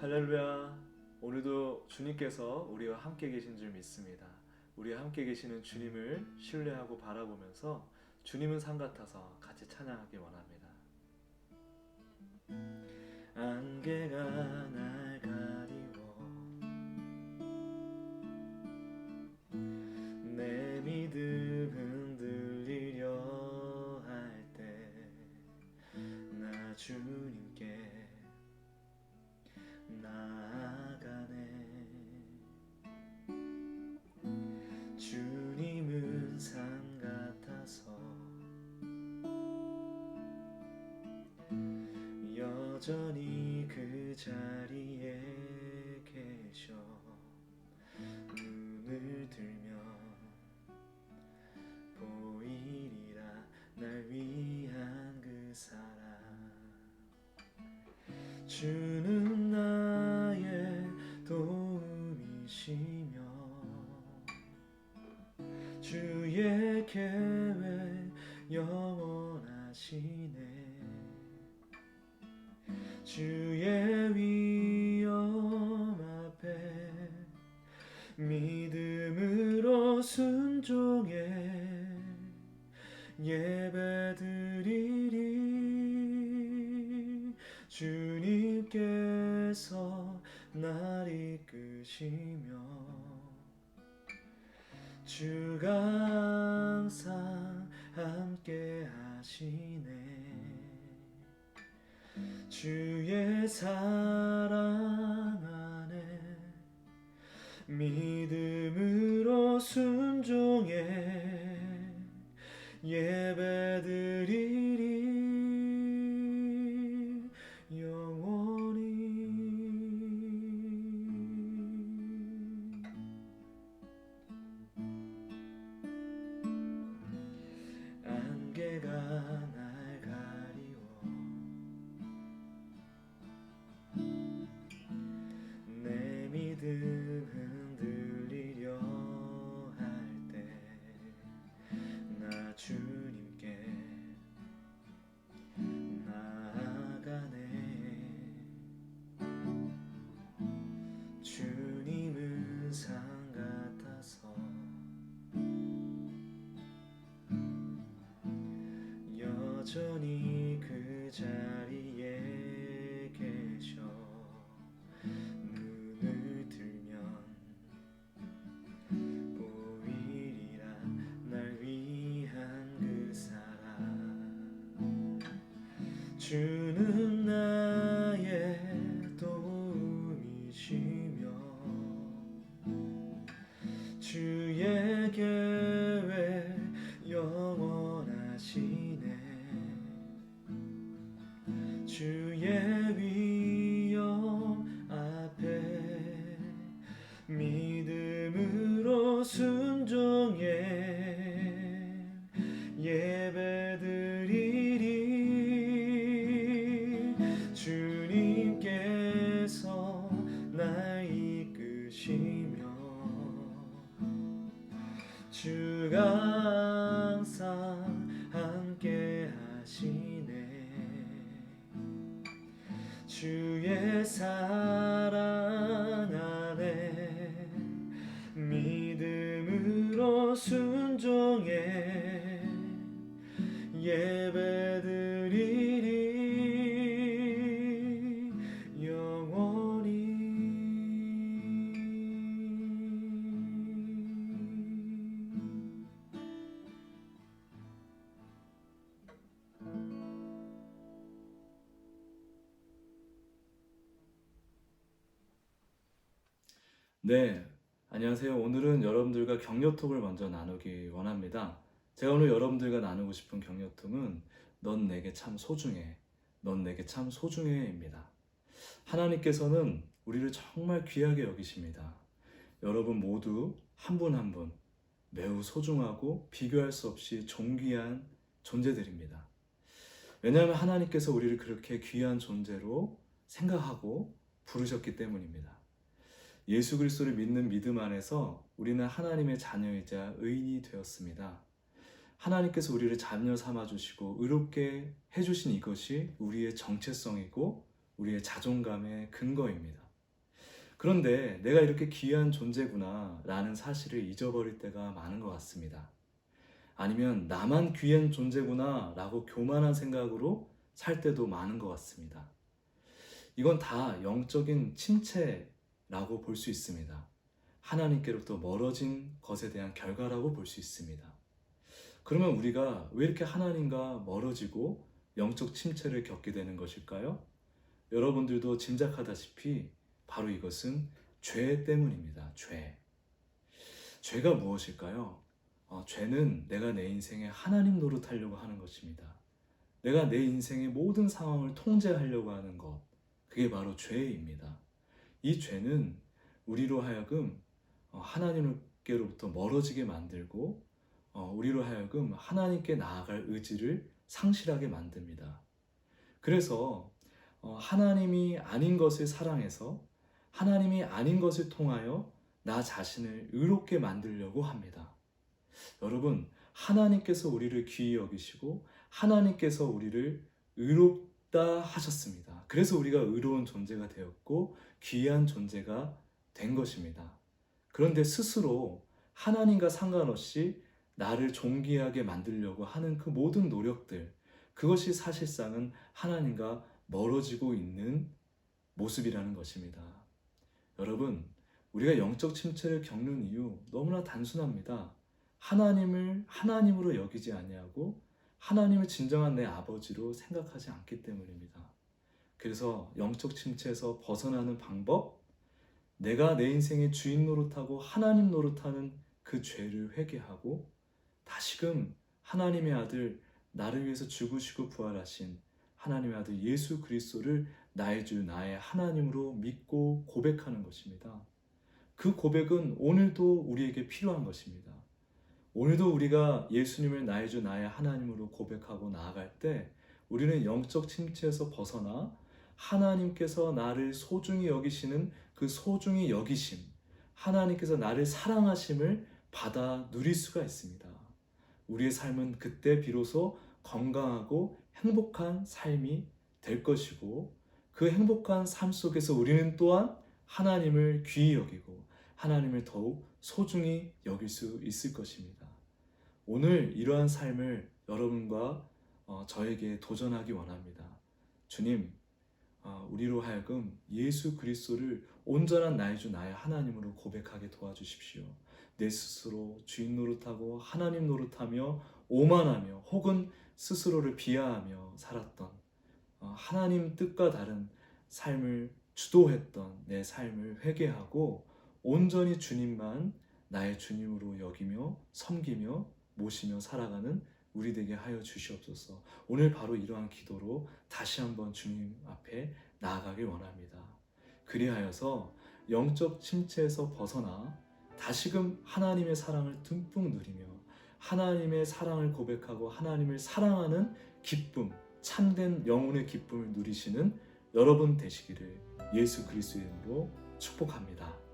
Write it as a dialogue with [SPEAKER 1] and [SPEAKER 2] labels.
[SPEAKER 1] 할렐루야. 오늘도 주님께서 우리와 함께 계신 줄 믿습니다. 우리와 함께 계시는 주님을 신뢰하고 바라보면서 주님은 산 같아서 같이 찬양하기 원합니다. 안개가 날 가리워 내 믿음 흔들리려 할 때 나 주 여전히 그 자리에 계셔. 눈을 들면 보이리라. 날 위한 그 사랑. 주는 나의 도움이시며 주의 계 믿음으로 순종해 예배드리리. 주님께서 날 이끄시며 주가 항상 함께 하시네. 주의 사랑 믿음으로 순종해. 예배드리 여전히 그 자리에 계셔. 눈을 들면 보이리라. 날 위한 그 사랑. 주는 나 항상 함께 하시네. 주의 사랑 안에 믿음으로 순 네, 안녕하세요. 오늘은 여러분들과 격려톡을 먼저 나누기 원합니다. 제가 오늘 여러분들과 나누고 싶은 격려톡은 넌 내게 참 소중해. 넌 내게 참 소중해입니다. 하나님께서는 우리를 정말 귀하게 여기십니다. 여러분 모두 한 분 한 분 매우 소중하고 비교할 수 없이 존귀한 존재들입니다. 왜냐하면 하나님께서 우리를 그렇게 귀한 존재로 생각하고 부르셨기 때문입니다. 예수 그리스도를 믿는 믿음 안에서 우리는 하나님의 자녀이자 의인이 되었습니다. 하나님께서 우리를 자녀 삼아 주시고 의롭게 해 주신 이것이 우리의 정체성이고 우리의 자존감의 근거입니다. 그런데 내가 이렇게 귀한 존재구나 라는 사실을 잊어버릴 때가 많은 것 같습니다. 아니면 나만 귀한 존재구나 라고 교만한 생각으로 살 때도 많은 것 같습니다. 이건 다 영적인 침체 라고 볼 수 있습니다. 하나님께로부터 멀어진 것에 대한 결과라고 볼 수 있습니다. 그러면 우리가 왜 이렇게 하나님과 멀어지고 영적 침체를 겪게 되는 것일까요? 여러분들도 짐작하다시피 바로 이것은 죄 때문입니다. 죄. 죄가 무엇일까요? 어, 죄는 내가 내 인생에 하나님 노릇하려고 하는 것입니다. 내가 내 인생의 모든 상황을 통제하려고 하는 것. 그게 바로 죄입니다. 이 죄는 우리로 하여금 어, 하나님께로부터 멀어지게 만들고 어, 우리로 하여금 하나님께 나아갈 의지를 상실하게 만듭니다. 그래서 어, 하나님이 아닌 것을 사랑해서 하나님이 아닌 것을 통하여 나 자신을 의롭게 만들려고 합니다. 여러분, 하나님께서 우리를 귀히 여기시고 하나님께서 우리를 의롭다 하셨습니다. 그래서 우리가 의로운 존재가 되었고 귀한 존재가 된 것입니다. 그런데 스스로 하나님과 상관없이 나를 존귀하게 만들려고 하는 그 모든 노력들, 그것이 사실상은 하나님과 멀어지고 있는 모습이라는 것입니다. 여러분, 우리가 영적 침체를 겪는 이유 너무나 단순합니다. 하나님을 하나님으로 여기지 아니하고 하나님을 진정한 내 아버지로 생각하지 않기 때문입니다. 그래서 영적 침체에서 벗어나는 방법, 내가 내 인생의 주인 노릇하고 하나님 노릇하는 그 죄를 회개하고 다시금 하나님의 아들 나를 위해서 죽으시고 부활하신 하나님의 아들 예수 그리스도를 나의 주 나의 하나님으로 믿고 고백하는 것입니다. 그 고백은 오늘도 우리에게 필요한 것입니다. 오늘도 우리가 예수님을 나의 주 나의 하나님으로 고백하고 나아갈 때 우리는 영적 침체에서 벗어나 하나님께서 나를 소중히 여기시는 그 소중히 여기심, 하나님께서 나를 사랑하심을 받아 누릴 수가 있습니다. 우리의 삶은 그때 비로소 건강하고 행복한 삶이 될 것이고 그 행복한 삶 속에서 우리는 또한 하나님을 귀히 여기고 하나님을 더욱 소중히 여길 수 있을 것입니다. 오늘 이러한 삶을 여러분과 어, 저에게 도전하기 원합니다. 주님, 어, 우리로 하여금 예수 그리스도를 온전한 나의 주 나의 하나님으로 고백하게 도와주십시오. 내 스스로 주인 노릇하고 하나님 노릇하며 오만하며 혹은 스스로를 비하하며 살았던 어, 하나님 뜻과 다른 삶을 주도했던 내 삶을 회개하고 온전히 주님만 나의 주님으로 여기며 섬기며 모시며 살아가는 우리 되게 하여 주시옵소서. 오늘 바로 이러한 기도로 다시 한번 주님 앞에 나아가길 원합니다. 그리하여서 영적 침체에서 벗어나 다시금 하나님의 사랑을 듬뿍 누리며 하나님의 사랑을 고백하고 하나님을 사랑하는 기쁨, 참된 영혼의 기쁨을 누리시는 여러분 되시기를 예수 그리스도의 이름으로 축복합니다.